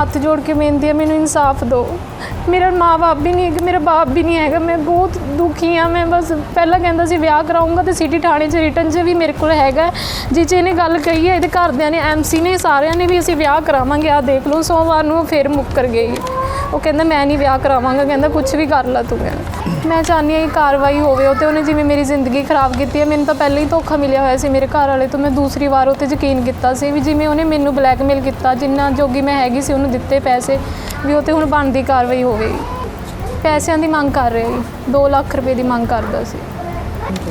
ਹੱਥ ਜੋੜ ਕੇ ਬੇਨਤੀ ਹੈ, ਮੈਨੂੰ ਇਨਸਾਫ ਦਿਓ। ਮੇਰਾ ਮਾਂ-ਬਾਪ ਵੀ ਨਹੀਂ ਹੈਗਾ, ਮੇਰਾ ਬਾਪ ਵੀ ਨਹੀਂ ਹੈਗਾ, ਮੈਂ ਬਹੁਤ ਦੁਖੀ ਹਾਂ, ਮੈਂ ਬਸ ਪਹਿਲਾਂ ਕਹਿੰਦਾ ਸੀ ਵਿਆਹ ਕਰਾਉਂਗਾ ਤੇ ਸਿਟੀ ਥਾਣੇ 'ਚ ਰਿਟਰਨ 'ਚ ਵੀ ਮੇਰੇ ਕੋਲ ਹੈਗਾ ਜਿਹ ਜੇ ਇਹਨੇ ਗੱਲ ਕਹੀ ਹੈ, ਇਹਦੇ ਘਰਦਿਆਂ ਨੇ ਐਮਸੀ ਨੇ, ਸਾਰਿਆਂ ਨੇ ਵੀ ਅਸੀਂ ਵਿਆਹ ਕਰਾਵਾਂਗੇ ਆ ਦੇਖ ਲਓ, ਸੋਮਵਾਰ ਨੂੰ ਫਿਰ ਮੁੱਕਰ ਗਈ। ਉਹ ਕਹਿੰਦਾ, ਮੈਂ ਨਹੀਂ ਵਿਆਹ ਕਰਾਵਾਂਗਾ। ਕਹਿੰਦਾ ਕੁਝ ਵੀ ਕਰ ਲਾ ਤੂੰ। ਕਹਿੰਦਾ ਮੈਂ ਚਾਹੁੰਦੀ ਹਾਂ ਕਿ ਕਾਰਵਾਈ ਹੋਵੇ। ਉਹ ਤੇ ਉਹਨੇ ਜਿਵੇਂ ਮੇਰੀ ਜ਼ਿੰਦਗੀ ਖਰਾਬ ਕੀਤੀ ਹੈ, ਮੈਨੂੰ ਤਾਂ ਪਹਿਲਾਂ ਹੀ ਧੋਖਾ ਮਿਲਿਆ ਹੋਇਆ ਸੀ ਮੇਰੇ ਘਰ ਵਾਲੇ ਤੋਂ। ਮੈਂ ਦੂਸਰੀ ਵਾਰ ਉਹ 'ਤੇ ਯਕੀਨ ਕੀਤਾ ਸੀ ਵੀ ਜਿਵੇਂ ਉਹਨੇ ਮੈਨੂੰ ਬਲੈਕਮੇਲ ਕੀਤਾ, ਜਿੰਨਾ ਜੋਗੀ ਮੈਂ ਹੈਗੀ ਸੀ ਉਹਨੂੰ ਦਿੱਤੇ ਪੈਸੇ ਵੀ ਉਹ ਤੇ ਹੁਣ ਬਣਦੀ ਕਾਰਵਾਈ ਹੋਵੇ ਪੈਸਿਆਂ ਦੀ ਮੰਗ ਕਰ ਰਿਹਾ ਜੀ 2 ਲੱਖ ਰੁਪਏ ਦੀ ਮੰਗ ਕਰਦਾ ਸੀ।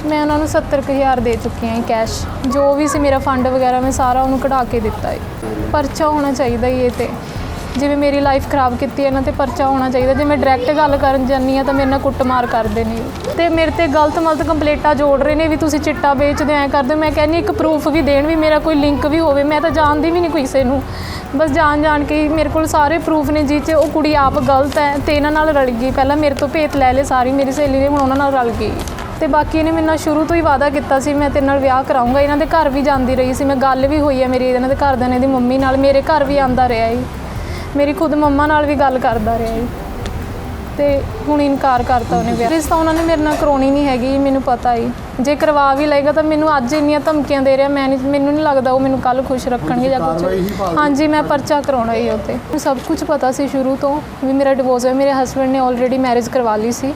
ਮੈਂ ਉਹਨਾਂ ਨੂੰ 70000 ਦੇ ਚੁੱਕੀ ਹਾਂ ਕੈਸ਼। ਜੋ ਵੀ ਸੀ ਮੇਰਾ ਫੰਡ ਵਗੈਰਾ ਮੈਂ ਸਾਰਾ ਉਹਨੂੰ ਕਢਾ ਕੇ ਦਿੱਤਾ ਹੈ ਪਰਚਾ ਹੋਣਾ ਚਾਹੀਦਾ ਹੀ ਇਹ ਤੇ। ਜਿਵੇਂ ਮੇਰੀ ਲਾਈਫ ਖਰਾਬ ਕੀਤੀ ਹੈ, ਇਹਨਾਂ ਤੇ ਪਰਚਾ ਹੋਣਾ ਚਾਹੀਦਾ। ਜੇ ਮੈਂ ਡਾਇਰੈਕਟ ਗੱਲ ਕਰਨ ਜਾਂਦੀ ਹਾਂ, ਤਾਂ ਮੇਰੇ ਨਾਲ ਕੁੱਟਮਾਰ ਕਰਦੇ ਨੇ। ਤੇ ਮੇਰੇ ਤੇ ਗਲਤ ਮਲਤ ਕੰਪਲੇਂਟਾਂ ਜੋੜ ਰਹੇ ਨੇ ਵੀ ਤੁਸੀਂ ਚਿੱਟਾ ਵੇਚਦੇ ਐ ਕਰਦੇ ਹੋ। ਮੈਂ ਕਹਿੰਦੀ ਇੱਕ ਪ੍ਰੂਫ ਵੀ ਦੇਣ ਵੀ ਮੇਰਾ ਕੋਈ ਲਿੰਕ ਵੀ ਹੋਵੇ, ਮੈਂ ਤਾਂ ਜਾਣਦੀ ਵੀ ਨਹੀਂ ਕੋਈ ਕਿਸੇ ਨੂੰ। ਬਸ ਜਾਣ ਜਾਣ ਕੇ ਹੀ ਮੇਰੇ ਕੋਲ ਸਾਰੇ ਪ੍ਰੂਫ ਨੇ ਜਿਹ 'ਚ ਉਹ ਕੁੜੀ ਆਪ ਗਲਤ ਹੈ ਤੇ ਇਹਨਾਂ ਨਾਲ ਰਲ ਗਈ। ਪਹਿਲਾਂ ਮੇਰੇ ਤੋਂ ਭੇਤ ਲੈ ਲਏ ਸਾਰੀ, ਮੇਰੀ ਸਹੇਲੀ ਨੇ, ਹੁਣ ਉਹਨਾਂ ਨਾਲ ਰਲ ਗਈ। ਤੇ ਬਾਕੀ ਇਹਨੇ ਮੇਰੇ ਨਾਲ ਸ਼ੁਰੂ ਤੋਂ ਹੀ ਵਾਅਦਾ ਕੀਤਾ ਸੀ, ਮੈਂ ਤੇਰੇ ਨਾਲ ਵਿਆਹ ਕਰਾਉਂਗਾ ਇਹਨਾਂ ਦੇ ਘਰ ਵੀ ਜਾਂਦੀ ਰਹੀ ਸੀ, ਮੈਂ ਗੱਲ ਵੀ ਹੋਈ ਹੈ ਮੇਰੀ, ਇਹਨਾਂ ਦੇ ਘਰਦਿਆਂ ਨੇ ਇਹਦੀ ਮੰਮੀ ਨਾਲ, ਮੇਰੇ ਘਰ ਵੀ ਆਂਦਾ ਰਿਹਾ ਜੀ ਮੇਰੀ ਖੁਦ ਮੰਮਾ ਨਾਲ ਵੀ ਗੱਲ ਕਰਦਾ ਰਿਹਾ ਜੀ। ਤੇ ਹੁਣ ਇਨਕਾਰ ਕਰਤਾ ਉਹਨੇ ਵਿਆਹ ਰਿਸ਼ਤਾ ਉਹਨਾਂ ਨੇ ਮੇਰੇ ਨਾਲ ਕਰਾਉਣੀ ਨਹੀਂ ਹੈਗੀ ਮੈਨੂੰ ਪਤਾ ਹੀ ਜੇ ਕਰਵਾ ਵੀ ਲਏਗਾ ਤਾਂ ਮੈਨੂੰ ਅੱਜ ਇੰਨੀਆਂ ਧਮਕੀਆਂ ਦੇ ਰਿਹਾ ਮੈਂ ਨਹੀਂ ਮੈਨੂੰ ਨਹੀਂ ਲੱਗਦਾ ਉਹ ਮੈਨੂੰ ਕੱਲ ਖੁਸ਼ ਰੱਖਣਗੇ ਜਾਂ ਕੁਝ ਹਾਂਜੀ ਮੈਂ ਪਰਚਾ ਕਰਾਉਣਾ ਹੀ ਉੱਤੇ ਮੈਨੂੰ ਸਭ ਕੁਝ ਪਤਾ ਸੀ ਸ਼ੁਰੂ ਤੋਂ ਵੀ ਮੇਰਾ ਡਿਵੋਰਸ ਹੈ ਮੇਰੇ ਹਸਬੰਡ ਨੇ ਆਲਰੇਡੀ ਮੈਰਿਜ ਕਰਵਾ ਲਈ ਸੀ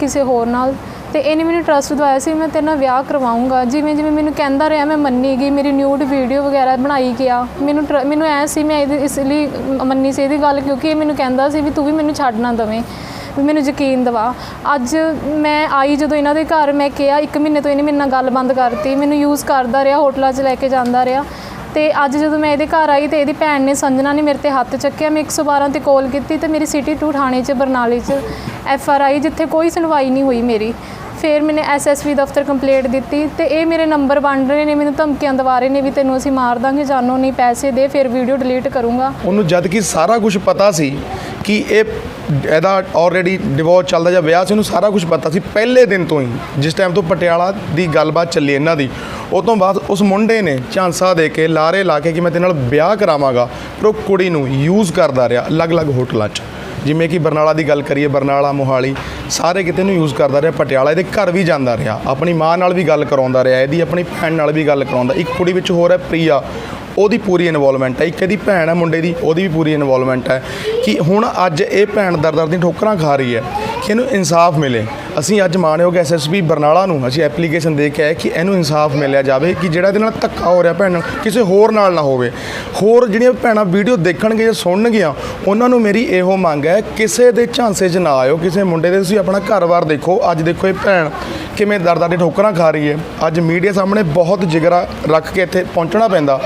ਕਿਸੇ ਹੋਰ ਨਾਲ। ਤੇ ਇਹਨੇ ਮੈਨੂੰ ਟਰਸਟ ਦਵਾਇਆ ਸੀ ਮੈਂ ਤੇਰੇ ਨਾਲ ਵਿਆਹ ਕਰਵਾਉਂਗਾ। ਜਿਵੇਂ ਜਿਵੇਂ ਮੈਨੂੰ ਕਹਿੰਦਾ ਰਿਹਾ, ਮੈਂ ਮੰਨੀ ਗਈ ਮੇਰੀ ਨਿਊਡ ਵੀਡੀਓ ਵਗੈਰਾ ਬਣਾਈ ਗਿਆ। ਮੈਨੂੰ ਟਰ- ਮੈਨੂੰ ਐ ਸੀ, ਮੈਂ ਇਹਦੇ ਇਸ ਲਈ ਮੰਨੀ ਸੀ ਇਹਦੀ ਗੱਲ, ਕਿਉਂਕਿ ਇਹ ਮੈਨੂੰ ਕਹਿੰਦਾ ਸੀ ਵੀ ਤੂੰ ਵੀ ਮੈਨੂੰ ਛੱਡ ਨਾ ਦਵੇਂ ਮੈਨੂੰ ਯਕੀਨ ਦਿਵਾ। ਅੱਜ ਮੈਂ ਆਈ ਜਦੋਂ ਇਹਨਾਂ ਦੇ ਘਰ, ਮੈਂ ਕਿਹਾ ਇੱਕ ਮਹੀਨੇ ਤੋਂ ਇਹਨੇ ਮੇਰੇ ਨਾਲ ਗੱਲ ਬੰਦ ਕਰਤੀ। ਮੈਨੂੰ ਯੂਜ਼ ਕਰਦਾ ਰਿਹਾ, ਹੋਟਲਾਂ 'ਚ ਲੈ ਕੇ ਜਾਂਦਾ ਰਿਹਾ। ਤੇ ਅੱਜ ਜਦੋਂ ਮੈਂ ਇਹਦੇ ਘਰ ਆਈ ਤੇ ਇਹਦੀ ਭੈਣ ਨੇ ਸੰਜਨਾ ਨੇ ਮੇਰੇ ਤੇ ਹੱਥ ਚੱਕਿਆ, ਮੈਂ 112 ਤੇ ਕਾਲ ਕੀਤੀ ਤੇ ਮੇਰੀ ਸਿਟੀ 2 ਥਾਣੇ 'ਚ, ਬਰਨਾਲੇ 'ਚ ਐਫ ਆਰ ਆਈ ਜਿੱਥੇ ਕੋਈ ਸੁਣਵਾਈ ਨਹੀਂ ਹੋਈ ਮੇਰੀ। ਫਿਰ ਮੈਨੇ ਐਸਐਸਪੀ ਦਫ਼ਤਰ ਕੰਪਲੇਂਟ ਦਿੱਤੀ ਤੇ ਇਹ ਮੇਰੇ ਨੰਬਰ ਵੰਡ ਰਹੇ ਨੇ, ਮੈਨੂੰ ਧਮਕੀਆਂ ਦਵਾ ਰਹੇ ਨੇ ਵੀ ਤੈਨੂੰ ਅਸੀਂ ਮਾਰ ਦਾਂਗੇ, ਜਾਨੋਂ ਨਹੀਂ ਪੈਸੇ ਦੇ, ਫਿਰ ਵੀਡੀਓ ਡਿਲੀਟ ਕਰੂੰਗਾ। ਉਹਨੂੰ ਜਦ ਕਿ ਸਾਰਾ ਕੁਝ ਪਤਾ ਸੀ ਕਿ ਇਹ ਇਹਦਾ ਆਲਰੇਡੀ ਡਿਵੋਰਸ ਚੱਲਦਾ ਜਾਂ ਵਿਆਹ ਸੀ, ਉਹਨੂੰ ਸਾਰਾ ਕੁਝ ਪਤਾ ਸੀ, ਪਹਿਲੇ ਦਿਨ ਤੋਂ ਹੀ। ਜਿਸ ਟਾਈਮ ਤੋਂ ਪਟਿਆਲਾ ਦੀ ਗੱਲਬਾਤ ਚੱਲੀ ਇਹਨਾਂ ਦੀ, ਉਹ ਤੋਂ ਬਾਅਦ ਉਸ ਮੁੰਡੇ ਨੇ ਝਾਂਸਾ ਦੇ ਕੇ ਲਾਰੇ ਲਾ ਕੇ ਕਿ ਮੈਂ ਤੇਰੇ ਨਾਲ ਵਿਆਹ ਕਰਾਵਾਂਗਾ, ਪਰ ਉਹ ਕੁੜੀ ਨੂੰ ਯੂਜ਼ ਕਰਦਾ ਰਿਹਾ ਅਲੱਗ-ਅਲੱਗ ਹੋਟਲਾਂ 'ਚ। ਜਿਵੇਂ ਕਿ ਬਰਨਾਲਾ ਦੀ ਗੱਲ ਕਰੀਏ, ਬਰਨਾਲਾ, ਮੋਹਾਲੀ, ਸਾਰੇ ਕਿਤੇ ਨੂੰ ਯੂਜ਼ ਕਰਦਾ ਰਿਹਾ ਪਟਿਆਲਾ, ਇਹਦੇ ਘਰ ਵੀ ਜਾਂਦਾ ਰਿਹਾ। ਆਪਣੀ ਮਾਂ ਨਾਲ ਵੀ ਗੱਲ ਕਰਾਉਂਦਾ ਰਿਹਾ, ਇਹਦੀ ਆਪਣੀ ਭੈਣ ਨਾਲ ਵੀ ਗੱਲ ਕਰਾਉਂਦਾ। ਇੱਕ ਕੁੜੀ ਵਿੱਚ ਹੋਰ ਹੈ, ਪ੍ਰੀਆ। ਉਹਦੀ ਪੂਰੀ ਇਨਵੋਲਵਮੈਂਟ ਹੈ। ਇੱਕ ਇਹਦੀ ਭੈਣ ਹੈ ਮੁੰਡੇ ਦੀ, ਉਹਦੀ ਵੀ ਪੂਰੀ ਇਨਵੋਲਵਮੈਂਟ ਹੈ ਕਿ ਹੁਣ ਅੱਜ ਇਹ ਭੈਣ ਦਰ ਦਰ ਦੀਆਂ ਠੋਕਰਾਂ ਖਾ ਰਹੀ ਹੈ ਕਿ ਇਹਨੂੰ ਇਨਸਾਫ ਮਿਲੇ। ਅਸੀਂ ਅੱਜ ਮਾਣਯੋਗ ਐਸਐਸਪੀ ਬਰਨਾਲਾ ਨੂੰ ਅਸੀਂ ਐਪਲੀਕੇਸ਼ਨ ਦੇ ਕੇ ਆਏ ਕਿ ਇਹਨੂੰ ਇਨਸਾਫ ਮਿਲਿਆ ਜਾਵੇ ਕਿ ਜਿਹੜਾ ਇਹਦੇ ਨਾਲ ਧੱਕਾ ਹੋ ਰਿਹਾ ਭੈਣ ਨਾਲ ਕਿਸੇ ਹੋਰ ਨਾਲ ਨਾ ਹੋਵੇ। ਹੋਰ ਜਿਹੜੀਆਂ ਭੈਣਾਂ ਵੀਡੀਓ ਦੇਖਣਗੇ ਜਾਂ ਸੁਣਨਗੀਆਂ, ਉਹਨਾਂ ਨੂੰ ਮੇਰੀ ਇਹੋ ਮੰਗ ਹੈ, ਕਿਸੇ ਦੇ ਝਾਂਸੇ 'ਚ ਨਾ ਆਇਓ, ਕਿਸੇ ਮੁੰਡੇ ਦੇ ਤੁਸੀਂ ਆਪਣਾ ਘਰ-ਬਾਰ ਦੇਖੋ, ਅੱਜ ਦੇਖੋ ਇਹ ਭੈਣ ਕਿਵੇਂ ਦਰ-ਦਰ ਦੀ ਠੋਕਰਾਂ ਖਾ ਰਹੀ ਹੈ? ਅੱਜ ਮੀਡੀਆ ਸਾਹਮਣੇ ਬਹੁਤ ਜਿਗਰਾ ਰੱਖ ਕੇ ਇੱਥੇ ਪਹੁੰਚਣਾ ਪੈਂਦਾ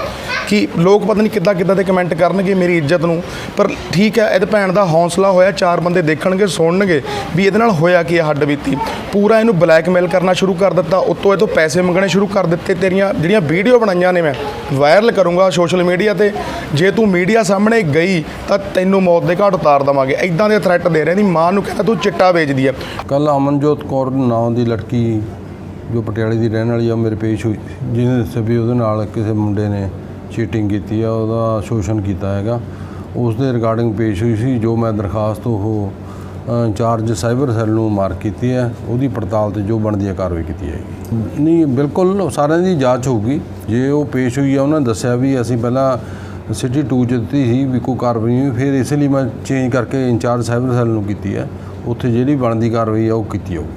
ਕਿ ਲੋਕ ਪਤਾ ਨਹੀਂ ਕਿੱਦਾਂ ਕਿੱਦਾਂ ਦੇ ਕਮੈਂਟ ਕਰਨਗੇ ਮੇਰੀ ਇੱਜ਼ਤ ਨੂੰ। ਪਰ ਠੀਕ ਹੈ, ਇਹਦੇ ਭੈਣ ਦਾ ਹੌਸਲਾ ਹੋਇਆ, ਚਾਰ ਬੰਦੇ ਦੇਖਣਗੇ, ਸੁਣਨਗੇ ਵੀ ਇਹਦੇ ਨਾਲ ਹੋਇਆ ਕੀ ਹੈ ਹੱਡ ਬੀਤੀ। ਪੂਰਾ ਇਹਨੂੰ ਬਲੈਕਮੇਲ ਕਰਨਾ ਸ਼ੁਰੂ ਕਰ ਦਿੱਤਾ, ਉਤੋਂ ਇਹ ਤੋਂ ਪੈਸੇ ਮੰਗਣੇ ਸ਼ੁਰੂ ਕਰ ਦਿੱਤੇ, ਤੇਰੀਆਂ ਜਿਹੜੀਆਂ ਵੀਡੀਓ ਬਣਾਈਆਂ ਨੇ ਮੈਂ, ਵਾਇਰਲ ਕਰੂੰਗਾ ਸੋਸ਼ਲ ਮੀਡੀਆ ਤੇ। ਜੇ ਤੂੰ ਮੀਡੀਆ ਸਾਹਮਣੇ ਗਈ, ਤਾਂ ਤੈਨੂੰ ਮੌਤ ਦੇ ਘਾਟ ਉਤਾਰ ਦਵਾਂਗੇ। ਐਦਾਂ ਦੇ ਥ੍ਰੈਟ ਦੇ ਰਹੇ ਦੀ ਮਾਂ ਨੂੰ ਕਹਿੰਦਾ ਤੂੰ ਚਿੱਟਾ ਵੇਚਦੀ ਹੈ ਕੱਲ ਅਮਨਜੋਤ ਕੌਰ ਨਾਂ ਦੀ ਲੜਕੀ ਜੋ ਪਟਿਆਲੇ ਦੀ ਰਹਿਣ ਵਾਲੀ ਆ ਉਹ ਮੇਰੇ ਪੇਸ਼ ਹੋਈ। ਸੀ, ਜਿਹਨੇ ਦੱਸਿਆ ਵੀ ਉਹਦੇ ਨਾਲ ਕਿਸੇ ਮੁੰਡੇ ਨੇ ਚੀਟਿੰਗ ਕੀਤੀ ਆ ਉਹਦਾ ਸ਼ੋਸ਼ਣ ਕੀਤਾ ਹੈਗਾ। ਉਸ ਦੇ ਰਿਗਾਰਡਿੰਗ ਪੇਸ਼ ਹੋਈ ਸੀ ਜੋ ਮੈਂ ਦਰਖਾਸਤ ਉਹ ਇੰਚਾਰਜ ਸਾਈਬਰ ਸੈੱਲ ਨੂੰ ਮਾਰਕ ਕੀਤੀ ਹੈ। ਉਹਦੀ ਪੜਤਾਲ ਤੇ ਜੋ ਬਣਦੀ ਹੈ ਕਾਰਵਾਈ ਕੀਤੀ ਜਾਏਗੀ। ਨਹੀਂ ਬਿਲਕੁਲ ਸਾਰਿਆਂ ਦੀ ਜਾਂਚ ਹੋਊਗੀ। ਜੇ ਉਹ ਪੇਸ਼ ਹੋਈ ਆ ਉਹਨਾਂ ਦੱਸਿਆ ਵੀ ਅਸੀਂ ਪਹਿਲਾਂ ਸਿਟੀ 2 ਚ ਦਿੱਤੀ ਸੀ ਵੀ ਕੋਈ ਕਾਰਵਾਈ ਨਹੀਂ ਹੋਈ, ਫਿਰ ਇਸ ਲਈ ਮੈਂ ਚੇਂਜ ਕਰਕੇ ਇੰਚਾਰਜ ਸਾਈਬਰ ਸੈੱਲ ਨੂੰ ਕੀਤੀ ਹੈ। ਉੱਥੇ ਜਿਹੜੀ ਬਣਦੀ ਕਾਰਵਾਈ ਆ ਉਹ ਕੀਤੀ ਜਾਊਗੀ।